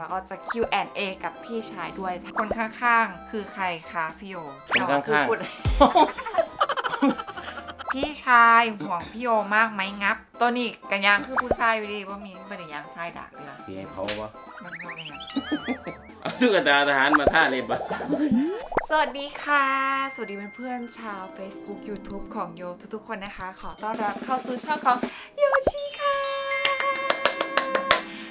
แล้วก็จะ Q&A กับพี่ชายด้วย คนข้างๆ คือใครคะพี่โยคนข้างๆพูด พี่ชายห่วงพี่โยมากไหมงับ ตัวนี้กันยางคือผู้ชายอยู่ดีว่ามีเป็นยางชายดักเลยล่ะสีให้เขาปะมันก็เป็นยังเอาตุ๊กตาทหารมาท่าเล็บปะสวัสดีค่ะ สวัสดีเพื่อนๆชาว Facebook YouTube ของโยทุกๆคนนะคะ ขอต้อนรับเข้าสู่ช่องของโยชิค่ะ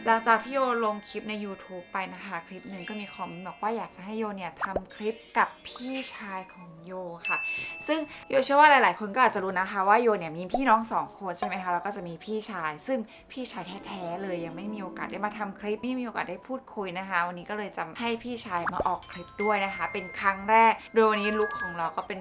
หลังจากที่โยลงคลิปใน YouTube ไปนะคะ คลิปหนึ่งก็มีคอมเมนต์บอกว่าอยากจะให้โยเนี่ยทำคลิปกับพี่ชายของโยค่ะ ซึ่งโยเชื่อว่าหลาย ๆ คนก็อาจจะรู้นะคะว่าโยเนี่ยมีพี่น้องสองคนใช่ไหมคะแล้วก็จะมีพี่ชาย ซึ่งพี่ชายแท้ ๆ เลยยังไม่มีโอกาสได้มาทำคลิปไม่มีโอกาสได้พูดคุยนะคะ วันนี้ก็เลยจะให้พี่ชายมาออกคลิปด้วยนะคะ เป็นครั้งแรกโดยวันนี้ลุคของเราก็เป็น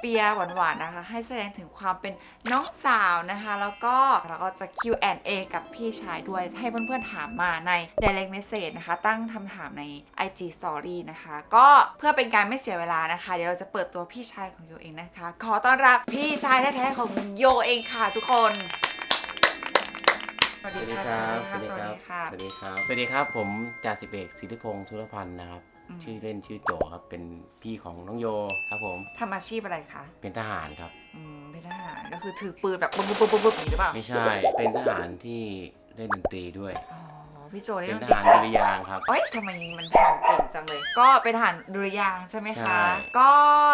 เปียหวานๆนะคะ ให้แสดงถึงความเป็นน้องสาวนะคะ แล้วก็เราก็จะ Q&A กับพี่ชายด้วยให้เพื่อนๆถามมาใน direct message นะคะ ตั้งคำถามใน IG story นะคะ ก็เพื่อเป็นการไม่เสียเวลานะคะ เดี๋ยวเราจะเปิดตัวพี่ชายของโยเองนะคะ ขอต้อนรับพี่ชายแท้ๆของโยเองค่ะทุกคนสวัสสวัสดีดีค่ะครับ สวัสดีค่ะสวัสดีครับ สวัสดีครับ ผมจ่าสิบเอกสิทธิพงศ์ธุรพันธ์นะครับอืม ชื่อเล่นชื่อโจครับ เป็นพี่ของน้องโยครับผม ทำอาชีพอะไรคะ เป็นทหารครับ อืมเป็นทหารก็คือถือปืนแบบปุ๊บปุ๊บปุ๊บปุ๊บอย่างนี้หรือเปล่าไม่ใช่ เป็นทหารที่เล่นดนตรีด้วย อ๋อ พี่โจได้เป็นดนทตรีหารดุริยางค์ครับ เอ้ยทำไมมันทหารเก่งจังเลย ก็เป็นทหารดุริยางค์ใช่ไหมใช่ คะ ก็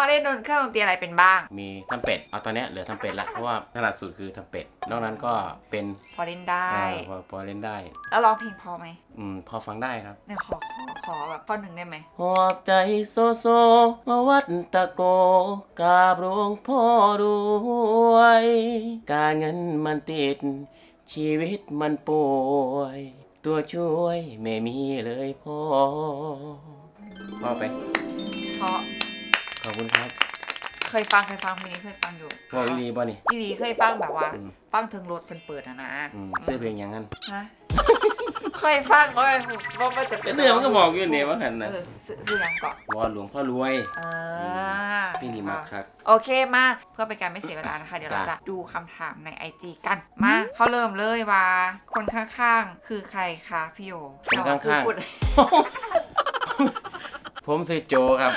เล่นดนเครื่องดนตรีอะไรเป็นบ้าง มีทำเป็ดเอาตอนเนี้ยเหลือทำเป็ดละเพราะว่าถนัดสุดคือทำเป็ดนอกนั้นก็เป็นพอเล่นได้เอ่อพอพอเล่นได้แล้วร้องเพลงพอไหมอืมพอฟังได้ครับ เนี่ยขอขอขอแบบข้อหนึ่งได้ไหม หอบใจโซโซมาวัดตะโกกราบหลวงพ่อรวย การเงินมันติด ชีวิตมันป่วย ตัวช่วยไม่มีเลยพ่อพ่อไป เพราะขอบคุณครับเคยฟังเคยฟังเพลงนี้เคยฟังอยู่พ่อวิลีบ่นี่พี่ดีเคยฟังแบบว่า อืม ฟังถึงรถเพิ่นเปิดอะนะอืมซื้อเพลงยังงั้นฮะ เคยฟังว่าว่ามันจะแต่เรื่องมันก็บอกอยู่เนี่ยว่าหันนะเออซื้อซื้อยังเกาะวอนหลวงพ่อรวย เออพี่นี่มากครับโอเคมาเพื่อเป็นการไม่เสียเวลานะคะ เดี๋ยวเราจ้ะจะดูคำถามใน IG กันมาเขาเริ่มเลยว่า คนข้างๆ คือใครคะพี่โยคนข้างๆพูดผมซื้อโจครับ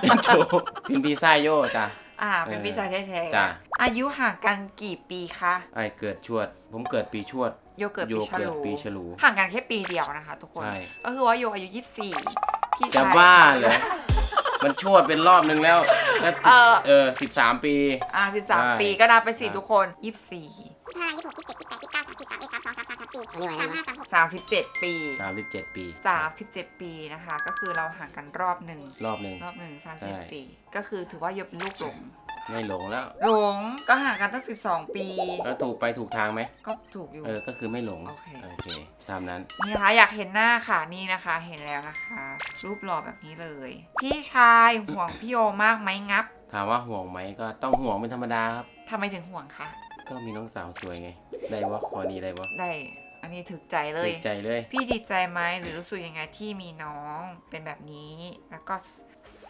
เป็นโจเป็นพี่ซ่ายโยจ้ะ อ่า เป็นเออพี่ชายแท้ๆจ้ะ อายุห่างกันกี่ปีคะไอ้เกิดชวด ผมเกิดปีชวด โยเกิดโยปีฉเกิดลูปีฉลู ห่างกันแค่ปีเดียวนะคะ ทุกคน ใช่ ก็คือว่าโยอายุ 24 พี่จะชาย บ้าเหรอ มันชวดเป็นรอบนึงแล้วแล้วเออ เออสิบสามปี อ่าใช่ 13 ปีก็นับไปสี่อะทุกคน 24 ห้ายี่สิบหกยี่สิบเจ็ดยี่สิบแปดยี่สิบเก้าสามสิบสามเอ็ดสามสองสามสามสามสี่สามห้าสามหก 37 ปี สามสิบเจ็ดปี 37 ปีนะคะ ก็คือเราห่างกันรอบหนึ่งรอบหนึ่ง รอบหนึ่งใช่30ปี ก็คือถือว่าโยเป็นลูกหลง ไม่หลงแล้ว หลงก็ห่างกันตั้ง 12 ปี แล้วถูกไปถูกทางไหม ก็ถูกอยู่ เออ ก็คือไม่หลง โอเค โอเค ตามนั้น นี่นะคะอยากเห็นหน้าค่ะนี่นะคะ เห็นแล้วนะคะ รูปหล่อแบบนี้เลย พี่ชายห่วงพี่โยมากไหมงับถามว่าห่วงไหมก็ต้องห่วงเป็นธรรมดาครับ ทำไมถึงห่วงคะก็มีน้องสาวสวยไง ได้วะคอนี้ได้วะได้ อันนี้ถึกใจเลย ดีใจเลย พี่ดีใจไหมหรือรู้สึกยังไงที่มีน้องเป็นแบบนี้ แล้วก็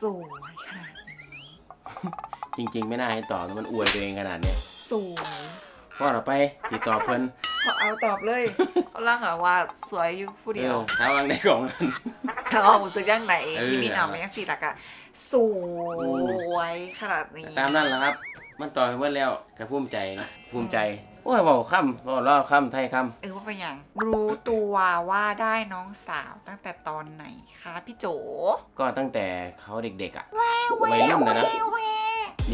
สวยขนาดนี้ จริง ๆ ไม่น่าให้ตอบนะมันอวยตัวเองขนาดเนี้ยสวยพ่อเราไปติดต่อเพิ่นพอเอาตอบเลยเอาล่างอะว่าสวยอยู่ผู้เดียวออถ้าวางในกล่องนั้นถ้าเอารู้สึกยังไหนเออ ที่มีน้องเป็นยังสี่หลักอะสวยขนาดนี้ตามนั้นแหละครับ มันต่อไปเมื่อแล้วแต่ภูมิใจนะภูมิใจ โอ้ยบอกคำบอกรอบคำไทยคเออว่าเป็นอย่างรู้ตัวว่าได้น้องสาวตั้งแต่ตอนไหนคะพี่โจำก็ตั้งแต่เขาเด็กๆอะวัยรุ่นนะนะ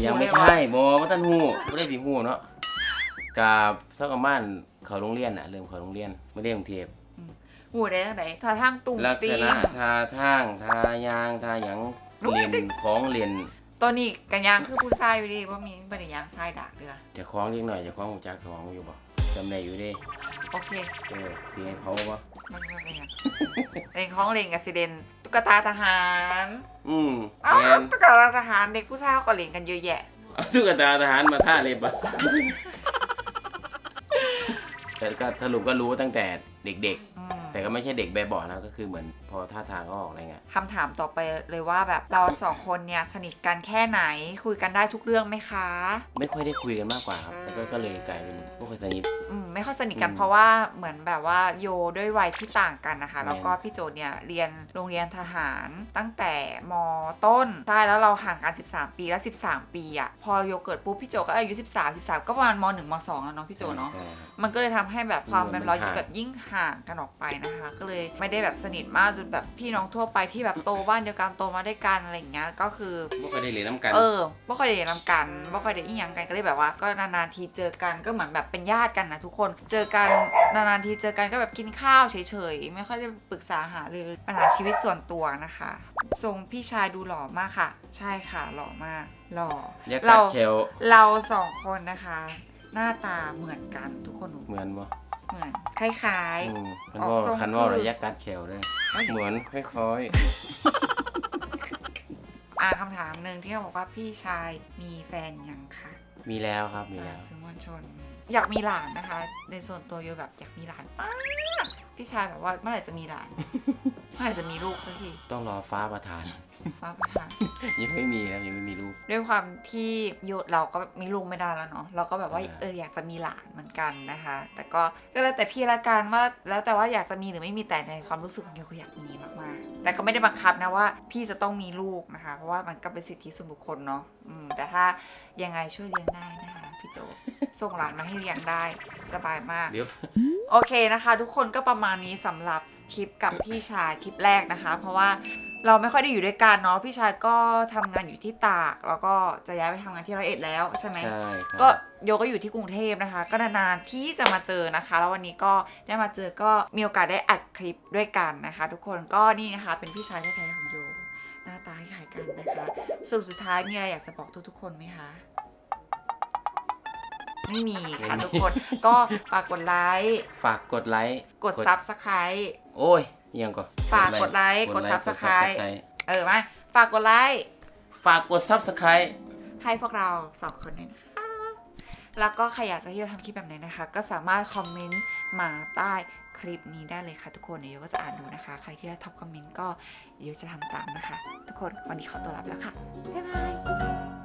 ยังไม่ใช่บอว่าท่านหูไม่ได้สีหูเนาะกับสักประมาณเขาโรงเรียนอะเริ่มเขาโรงเรียนไม่ได้กรุงเทพหูได้ยังไงท่าทางตุ่มลักตีษณะมทาทางทายางทาหยังเรียนของเรียนตัวนี้กันยางคือผู้ชายอยู่ดีว่ามีเป็นยางชายดักเดือจะคล้องเล็กหน่อยจะคล้องหูจักของอยู่บ่จำได้อยู่เดิโอเค เออสีให้เขาบ่ มันก็เป็นอย่งเล่นของเล่นกับสิเดนตุ๊กตาทหารอืมอ้าแมนตุ๊กตาทหารเด็กผู้ชายเขาก็เล่นกันเยอะแยะ เอาตุ๊กตาทหารมาท่าเล็บอะแต่ก็สรุปก็รู้ตั้งแต่เด็กๆ แต่ก็ไม่ใช่เด็กแบบเบาะนะก็คือเหมือนพอท่าทางก็ออกอะไรเงี้ยคำถามต่อไปเลยว่าแบบเราสองคนเนี่ยสนิทกันแค่ไหนคุยกันได้ทุกเรื่องไหมคะ ไม่ค่อยได้คุยกันมากกว่าครับแล้วก็ก็เลยกลายเป็นพวกคนสนิท อืมไม่ค่อยสนิทกันอืมเพราะว่าเหมือนแบบว่าโยด้วยวัยที่ต่างกันนะคะ แม่น แล้วก็พี่โจเนี่ยเรียนโรงเรียนทหารตั้งแต่มต้นใช่แล้วเราห่างกัน 13 ปีแล้ว 13 ปีอะพอโยเกิดปุ๊บพี่โจก็อายุ 13 13 ก็ประมาณม 1 ม 2 แล้วเนาะพี่โจเนาะ ใช่ครับ มันก็เลยทำให้แบบความมันเป็นร้อยห่าง แบบยิ่งห่างกันออกไปนะคะ ก็เลยไม่ได้แบบสนิทมากจนแบบพี่น้องทั่วไปที่แบบโตบ้านเดียวกันโตมาด้วยกันอะไรอย่างเงี้ยก็คือพวกก็ได้เรียนน้ำกัน เออบ่ค่อยได้นำกันบ่ค่อยได้อีหยังกันก็เลยแบบว่า ก็นานๆทีเจอกันก็เหมือนแบบเป็นญาติกันนะทุกคน เจอกันนานๆทีเจอกันก็แบบกินข้าวเฉยๆ ไม่ค่อยได้ปรึกษาหารือปัญหาชีวิตส่วนตัวนะคะ ทรงพี่ชายดูหล่อมากค่ะ ใช่ค่ะหล่อมาก หล่อยักษ์เรากัดเชลเราสองคนนะคะ หน้าตาเหมือนกันทุกคนหนูเหมือนบ่ เหมือนคล้าย อืมคันออกว่าทรงคันว่าคือ ระยะกัดเชลด้วยเหมือนคล้ายๆ อ่าคำถามหนึ่งที่เขาบอกว่าพี่ชายมีแฟนยังคะๆ มีแล้วครับมีอ่าแล้วสื่อมวลชน อยากมีหลานนะคะ ในส่วนตัวโยแบบอยากมีหลานมากพี่ชายแบบว่าเมื่อไหร่จะมีหลาน เมื่อไหร่จะมีลูกสักทีต้องรอฟ้าประทาน ฟ้าประทาน ยังไม่มีครับยังไม่มีลูก ด้วยความที่โยเราก็มีลูกไม่ได้แล้วเนาะเราก็แบบว่าอ่า เอออยากจะมีหลานเหมือนกันนะคะ แต่ก็ก็แล้วแต่พี่ละกันว่าแล้วแต่ว่าอยากจะมีหรือไม่มีแต่ในความรู้สึกของโยก็อยากมีมากๆ แต่ก็ไม่ได้บังคับนะว่าพี่จะต้องมีลูกนะคะ เพราะว่ามันก็เป็นสิทธิส่วนบุคคลเนาะอืมแต่ถ้ายังไงช่วยเลี้ยงได้นะคะ พี่โจส่งหลานมาให้เลี้ยงได้สบายมาก เดี๋ยว โอเคนะคะ ทุกคนก็ประมาณนี้สำหรับ คลิปกับพี่ชายคลิปแรกนะคะ เพราะว่าเราไม่ค่อยได้อยู่ด้วยกันเนาะพี่ชายก็ทำงานอยู่ที่ตาก แล้วก็จะย้ายไปทำงานที่ร้อยเอ็ดแล้วใช่ไหม ใช่ครับก็โยก็อยู่ที่กรุงเทพนะคะ ก็นานๆที่จะมาเจอนะคะ แล้ววันนี้ก็ได้มาเจอก็มีโอกาสได้อัดคลิปด้วยกันนะคะ ทุกคนก็นี่นะคะเป็นพี่ชายแท้ๆของโยหน้าตาคล้ายๆกันนะคะสรุปสุดท้ายมีอะไรอยากจะบอกทุกๆคนไหมคะ ไม่มีค่ะทุกคนก็ฝากกดไลค์ฝากกดไลค์กด Subscribe โอ้ยอิหยังก่อนฝากกดไลค์กด Subscribe เออมาฝากกดไลค์ฝากกด Subscribe ให้พวกเราสองคนด้วยนะคะแล้วก็ใครอยากจะให้เราทำคลิปแบบไหนนะคะ ก็สามารถคอมเมนต์มาใต้คลิปนี้ได้เลยค่ะทุกคนเดี๋ยวโยก็จะอ่านดูนะคะ ใครที่ได้ท็อปคอมเมนต์ก็เดี๋ยวจะทำตามนะคะ ทุกคนวันนี้ขอตัวลาไปแล้วค่ะบ๊ายบาย